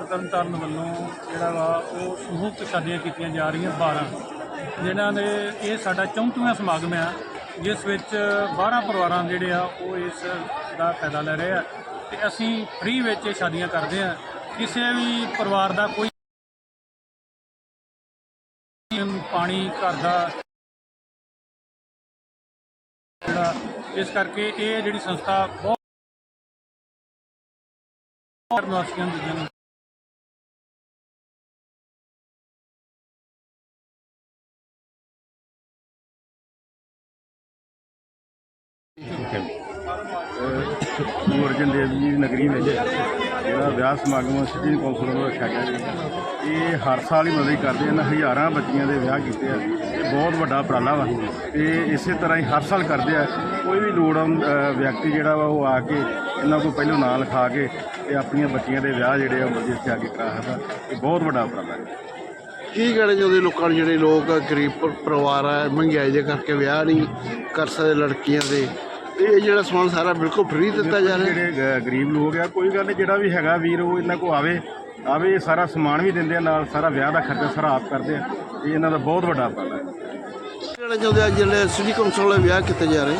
ਤਰਨਤਾਰਨ ਵੱਲੋਂ ਜਿਹੜਾ ਵਾ ਉਹ ਸਮੂਹਕ ਸ਼ਾਦੀਆਂ ਕੀਤੀਆਂ ਜਾ ਰਹੀਆਂ 12 ਜਿਨ੍ਹਾਂ ਦੇ ਇਹ ਸਾਡਾ 34ਵਾਂ ਸਮਾਗਮ ਆ, ਜਿਸ ਵਿੱਚ 12 ਪਰਿਵਾਰਾਂ ਜਿਹੜੇ ਆ ਉਹ ਇਸ ਦਾ ਫਾਇਦਾ ਲੈ ਰਹੇ ਆ ਤੇ ਅਸੀਂ ਫ੍ਰੀ ਵਿੱਚ ਇਹ ਸ਼ਾਦੀਆਂ ਕਰਦੇ ਆ। ਕਿਸੇ ਵੀ ਪਰਿਵਾਰ ਦਾ ਕੋਈ ਪਾਣੀ, ਘਰ ਦਾ ਜਿਹੜਾ ਇਸ ਕਰਕੇ ਇਹ ਜਿਹੜੀ ਸੰਸਥਾ ਬਹੁਤ ਨਿਵਾਸੀਆਂ ਨੂੰ ਦੂਜਿਆਂ ਗੁਰੂ ਅਰਜਨ ਦੇਵ ਜੀ ਦੀ ਨਗਰੀ ਵਿੱਚ ਜਿਹੜਾ ਵਿਆਹ ਸਮਾਗਮ ਸਿਟੀ ਕੌਂਸਲ ਵੱਲੋਂ ਰੱਖਿਆ ਗਿਆ ਜੀ ਇਹ ਹਰ ਸਾਲ ਹੀ ਮਦਦ ਕਰਦੇ ਹਨ, ਹਜ਼ਾਰਾਂ ਬੱਚੀਆਂ ਦੇ ਵਿਆਹ ਕੀਤੇ ਆ। ਇਹ ਬਹੁਤ ਵੱਡਾ ਉਪਰਾਲਾ ਵਾ। ਤੇ ਇਸੇ ਤਰ੍ਹਾਂ ਹੀ ਹਰ ਸਾਲ ਕਰਦੇ ਆ। ਕੋਈ ਵੀ ਲੋੜਵੰਦ ਵਿਅਕਤੀ ਜਿਹੜਾ ਵਾ ਉਹ ਆ ਕੇ ਇਹਨਾਂ ਕੋਲ ਪਹਿਲੋਂ ਨਾਂ ਲਿਖਾ ਕੇ ਤੇ ਆਪਣੀਆਂ ਬੱਚੀਆਂ ਦੇ ਵਿਆਹ ਜਿਹੜੇ ਆ ਮਸਜਿਦ 'ਚ ਆ ਕੇ ਕਰਾ ਸਕਦਾ। ਇਹ ਬਹੁਤ ਵੱਡਾ ਉਪਰਾਲਾ ਹੈ। ਕੀ ਕਹਿਣਾ ਚਾਹੁੰਦੇ ਲੋਕਾਂ ਨੂੰ ਜਿਹੜੇ ਲੋਕ ਗਰੀਬ ਪਰ- ਪਰਿਵਾਰ ਆ ਮਹਿੰਗਾਈ ਦੇ ਕਰਕੇ ਵਿਆਹ ਨਹੀਂ ਕਰ ਸਕਦੇ ਲੜਕੀਆਂ ਦੇ? ਤੇ ਇਹ ਜਿਹੜਾ ਸਮਾਨ ਸਾਰਾ ਬਿਲਕੁਲ ਫ੍ਰੀ ਦਿੱਤਾ ਜਾ ਰਿਹਾ। ਜਿਹੜੇ ਗ- ਗਰੀਬ ਲੋਕ ਆ ਕੋਈ ਗੱਲ ਨਹੀਂ ਜਿਹੜਾ ਵੀ ਹੈਗਾ ਵੀਰ ਉਹ ਇਹਨਾਂ ਕੋ ਆਵੇ। ਆਵੇ ਇਹ ਸਾਰਾ ਸਮਾਨ ਵੀ ਦਿੰਦੇ ਆ ਨਾਲ ਸਾਰਾ ਵਿਆਹ ਦਾ ਖਰਚਾ ਸਾਰਾ ਆਪ ਕਰਦੇ ਆ। ਇਹ ਇਹਨਾਂ ਦਾ ਬਹੁਤ ਵੱਡਾ ਉਪਰਾਲਾ ਹੈ। ਕੀ ਕਹਿਣਾ ਚਾਹੁੰਦੇ ਆ ਜਿਹੜੇ ਸਿਟੀ ਕੌਂਸਲ ਵਾਲੇ ਵਿਆਹ ਕੀਤੇ ਜਾ ਰਹੇ?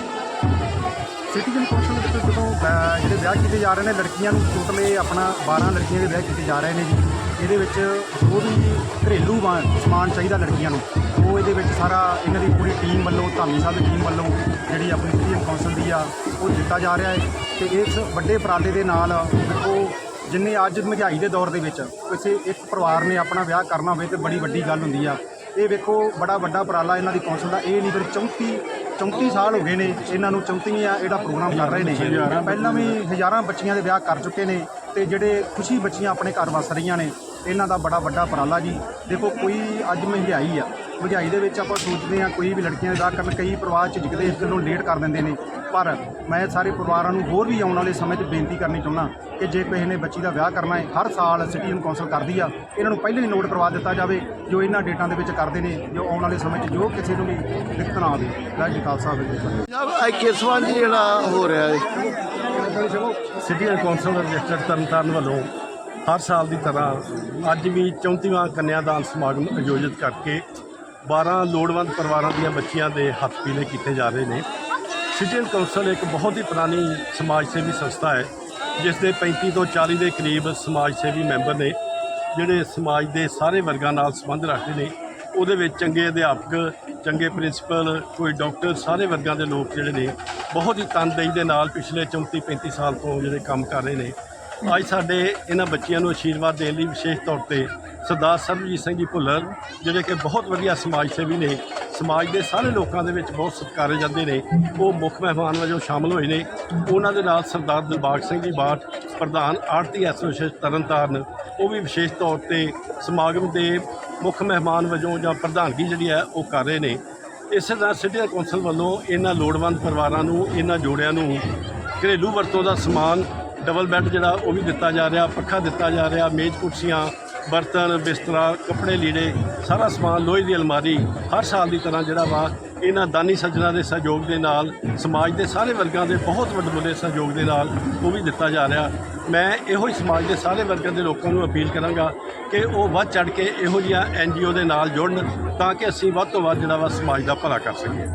ਸਿਟੀਜ਼ਨ ਕੌਂਸਲ ਦੇ ਵਿੱਚ ਜਦੋਂ ਅ, ਜਿਹੜੇ ਵਿਆਹ ਕੀਤੇ ਜਾ ਰਹੇ ਨੇ ਲੜਕੀਆਂ ਨੂੰ ਟੋਟਲ ਇਹ ਆਪਣਾ 12 ਲੜਕੀਆਂ ਦੇ ਵਿਆਹ ਕੀਤੇ ਜਾ ਰਹੇ ਨੇ ਜੀ। ਇਹਦੇ ਵਿੱਚ ਜੋ ਵੀ ਘਰੇਲੂ ਵਾ- ਸਮਾਨ ਚਾਹੀਦਾ ਲੜਕੀਆਂ ਨੂੰ ਉਹ ਇਹਦੇ ਵਿੱਚ ਸਾਰਾ ਇਹਨਾਂ ਦੀ ਪੂਰੀ ਟੀਮ ਵੱਲੋਂ ਧਾਮੀ ਸਾਹਿਬ ਦੀ ਟੀਮ ਵੱਲੋਂ ਜਿਹੜੀ ਆਪਣੀ ਸਿਟੀਜ਼ਨ ਕੌਂਸਲ ਦੀ ਆ ਉਹ ਦਿੱਤਾ ਜਾ ਰਿਹਾ ਹੈ। ਤੇ ਇਸ ਵੱਡੇ ਉਪਰਾਲੇ ਦੇ ਨਾਲ ਦੇਖੋ ਜਿੰਨੇ ਅੱਜ ਮਹਿੰਗਾਈ ਦੇ ਦੌਰ ਦੇ ਵਿੱਚ ਕਿਸੇ ਇੱਕ ਪਰਿਵਾਰ ਨੇ ਆਪਣਾ ਵਿਆਹ ਕਰਨਾ ਹੋਵੇ ਤੇ ਬੜੀ ਵੱਡੀ ਗੱਲ ਹੁੰਦੀ ਆ। ਇਹ ਵੇਖੋ ਬੜਾ ਵੱਡਾ ਉਪਰਾਲਾ ਇਹਨਾਂ ਦੀ ਕੌਂਸਲ ਦਾ। ਇਹ ਨਹੀਂ ਫਿਰ 34 34 ਸਾਲ ਹੋ ਗਏ ਨੇ ਇਹਨਾਂ ਨੂੰ 34 ਇਹਦਾ ਪ੍ਰੋਗਰਾਮ ਕਰ ਰਹੇ ਨੇ। ਪਹਿਲਾਂ ਵੀ ਹਜ਼ਾਰਾਂ ਬੱਚੀਆਂ ਦੇ ਵਿਆਹ ਕਰ ਚੁੱਕੇ ਨੇ ਤੇ ਜਿਹੜੇ ਖੁਸ਼ੀ ਬੱਚੀਆਂ ਆਪਣੇ ਘਰ ਵਸ ਰਹੀਆਂ ਨੇ, ਇਹਨਾਂ ਦਾ ਬੜਾ ਵੱਡਾ ਉਪਰਾਲਾ ਜੀ। ਦੇਖੋ, ਕੋਈ ਅੱਜ ਮਹਿੰਗਾਈ ਆ। ਮਹਿੰਗਾਈ ਦੇ ਵਿੱਚ ਆਪਾਂ ਸੋਚਦੇ ਆ ਕੋਈ ਵੀ ਲੜਕੀਆਂ ਦੇ ਵਿਆਹ ਕਰਨ ਕਈ ਪਰਿਵਾਰ ਝਿਜਕਦੇ ਇਸ ਗੱਲੋਂ ਲੇਟ ਕਰ ਦਿੰਦੇ ਨੇ। ਪਰ ਮੈਂ ਸਾਰੇ ਪਰਿਵਾਰਾਂ ਨੂੰ ਹੋਰ ਵੀ ਆਉਣ ਵਾਲੇ ਸਮੇਂ 'ਚ ਬੇਨਤੀ ਕਰਨੀ ਚਾਹੁੰਦਾ ਕਿ ਜੇ ਕਿਸੇ ਨੇ ਬੱਚੀ ਦਾ ਵਿਆਹ ਕਰਨਾ ਹੈ ਹਰ ਸਾਲ ਸਿਟੀਜ਼ਨ ਕੌਂਸਲ ਕਰਦੀ ਆ ਇਹਨਾਂ ਨੂੰ ਪਹਿਲਾਂ ਹੀ ਨੋਟ ਕਰਵਾ ਦਿੱਤਾ ਜਾਵੇ ਜੋ ਇਹਨਾਂ ਡੇਟਾਂ ਦੇ ਵਿੱਚ ਕਰਦੇ ਨੇ ਜੋ ਆਉਣ ਵਾਲੇ ਸਮੇਂ 'ਚ ਜੋ ਕਿਸੇ ਨੂੰ ਵੀ ਦਿੱਕਤ ਨਾ ਆਵੇ। ਵਾਹਿਗੁਰੂ ਜੀ ਖਾਲਸਾ ਫਤਿਹ ਜਨਾਬ ਅੱਜ ਕਿਸ ਵਾਰ ਜਿਹੜਾ ਹੋ ਰਿਹਾ ਹੈ? ਸਿਟੀ ਕੌਂਸਲ ਰਜਿਸਟਰ ਤਰਨਤਾਰਨ ਵੱਲੋਂ ਹਰ ਸਾਲ ਦੀ ਤਰ੍ਹਾਂ ਅੱਜ ਵੀ 34ਵਾਂ ਕੰਨਿਆਦਾਨ ਸਮਾਗਮ ਆਯੋਜਿਤ ਕਰਕੇ 12 ਲੋੜਵੰਦ ਪਰਿਵਾਰਾਂ ਦੀਆਂ ਬੱਚੀਆਂ ਦੇ ਹੱਥ ਪੀਲੇ ਕੀਤੇ ਜਾ ਰਹੇ ਨੇ। ਸਿਟੀਅਨ ਕੌਂਸਲ ਇੱਕ ਬਹੁਤ ਹੀ ਪੁਰਾਣੀ ਸਮਾਜ ਸੇਵੀ ਸੰਸਥਾ ਹੈ, ਜਿਸ ਦੇ 35 ਤੋਂ 40 ਦੇ ਕਰੀਬ ਸਮਾਜ ਸੇਵੀ ਮੈਂਬਰ ਨੇ, ਜਿਹੜੇ ਸਮਾਜ ਦੇ ਸਾਰੇ ਵਰਗਾਂ ਨਾਲ ਸੰਬੰਧ ਰੱਖਦੇ ਨੇ। ਉਹਦੇ ਵਿੱਚ ਚੰਗੇ ਅਧਿਆਪਕ, ਚੰਗੇ ਪ੍ਰਿੰਸੀਪਲ, ਕੋਈ ਡਾਕਟਰ, ਸਾਰੇ ਵਰਗਾਂ ਦੇ ਲੋਕ ਜਿਹੜੇ ਨੇ, ਬਹੁਤ ਹੀ ਤਨਦੇਹੀ ਦੇ ਨਾਲ ਪਿਛਲੇ 34 35 ਸਾਲ ਤੋਂ ਜਿਹੜੇ ਕੰਮ ਕਰ ਰਹੇ ਨੇ। ਅੱਜ ਸਾਡੇ ਇਹਨਾਂ ਬੱਚਿਆਂ ਨੂੰ ਆਸ਼ੀਰਵਾਦ ਦੇਣ ਲਈ ਵਿਸ਼ੇਸ਼ ਤੌਰ ਤੇ ਸਰਦਾਰ ਸਰਬਜੀਤ ਸਿੰਘ ਜੀ ਭੁੱਲਰ, ਜਿਹੜੇ ਕਿ ਬਹੁਤ ਵਧੀਆ ਸਮਾਜ ਸੇਵੀ ਨੇ, ਸਮਾਜ ਦੇ ਸਾਰੇ ਲੋਕਾਂ ਦੇ ਵਿੱਚ ਬਹੁਤ ਸਤਿਕਾਰੇ ਜਾਂਦੇ ਨੇ, ਉਹ ਮੁੱਖ ਮਹਿਮਾਨ ਵਜੋਂ ਸ਼ਾਮਲ ਹੋਏ ਨੇ। ਉਹਨਾਂ ਦੇ ਨਾਲ ਸਰਦਾਰ ਦਿਲਬਾਗ ਸਿੰਘ ਜੀ ਬਾਠ, ਪ੍ਰਧਾਨ ਆਰਤੀ ਐਸੋਸੀਏਸ਼ਨ ਤਰਨਤਾਰਨ, ਉਹ ਵੀ ਵਿਸ਼ੇਸ਼ ਤੌਰ ਤੇ ਸਮਾਗਮ ਦੇ ਮੁੱਖ ਮਹਿਮਾਨ ਵਜੋਂ ਜਾਂ ਪ੍ਰਧਾਨਗੀ ਜਿਹੜੀ ਹੈ ਉਹ ਕਰ ਰਹੇ ਨੇ। ਇਸੇ ਤਰ੍ਹਾਂ ਸਿਟੀ ਕੌਂਸਲ ਵੱਲੋਂ ਇਹਨਾਂ ਲੋੜਵੰਦ ਪਰਿਵਾਰਾਂ ਨੂੰ, ਇਹਨਾਂ ਜੋੜਿਆਂ ਨੂੰ ਘਰੇਲੂ ਵਰਤੋਂ ਦਾ ਸਮਾਨ ਡਬਲ ਬੈੱਡ ਜਿਹੜਾ ਉਹ ਵੀ ਦਿੱਤਾ ਜਾ ਰਿਹਾ, ਪੱਖਾ ਦਿੱਤਾ ਜਾ ਰਿਹਾ, ਮੇਜ਼ ਕੁਰਸੀਆਂ, ਬਰਤਨ, ਬਿਸਤਰਾ, ਕੱਪੜੇ ਲੀੜੇ, ਸਾਰਾ ਸਮਾਨ ਲੋਹੇ ਦੀ ਅਲਮਾਰੀ ਹਰ ਸਾਲ ਦੀ ਤਰ੍ਹਾਂ ਜਿਹੜਾ ਵਾ ਇਹਨਾਂ ਦਾਨੀ ਸੱਜਣਾ ਦੇ ਸਹਿਯੋਗ ਦੇ ਨਾਲ, ਸਮਾਜ ਦੇ ਸਾਰੇ ਵਰਗਾਂ ਦੇ ਬਹੁਤ ਵੱਡੇ ਸਹਿਯੋਗ ਦੇ ਨਾਲ ਉਹ ਵੀ ਦਿੱਤਾ ਜਾ ਰਿਹਾ। ਮੈਂ ਇਹੋ ਹੀ ਸਮਾਜ ਦੇ ਸਾਰੇ ਵਰਗਾਂ ਦੇ ਲੋਕਾਂ ਨੂੰ ਅਪੀਲ ਕਰਾਂਗਾ ਕਿ ਉਹ ਵੱਧ ਚੜ ਕੇ ਇਹੋ ਜਿਹੀਆਂ ਐਨਜੀਓ ਦੇ ਨਾਲ ਜੁੜਨ ਤਾਂ ਕਿ ਅਸੀਂ ਵੱਧ ਤੋਂ ਵੱਧ ਜਿਹੜਾ ਵਾ ਸਮਾਜ ਦਾ ਭਲਾ ਕਰ ਸਕੀਏ।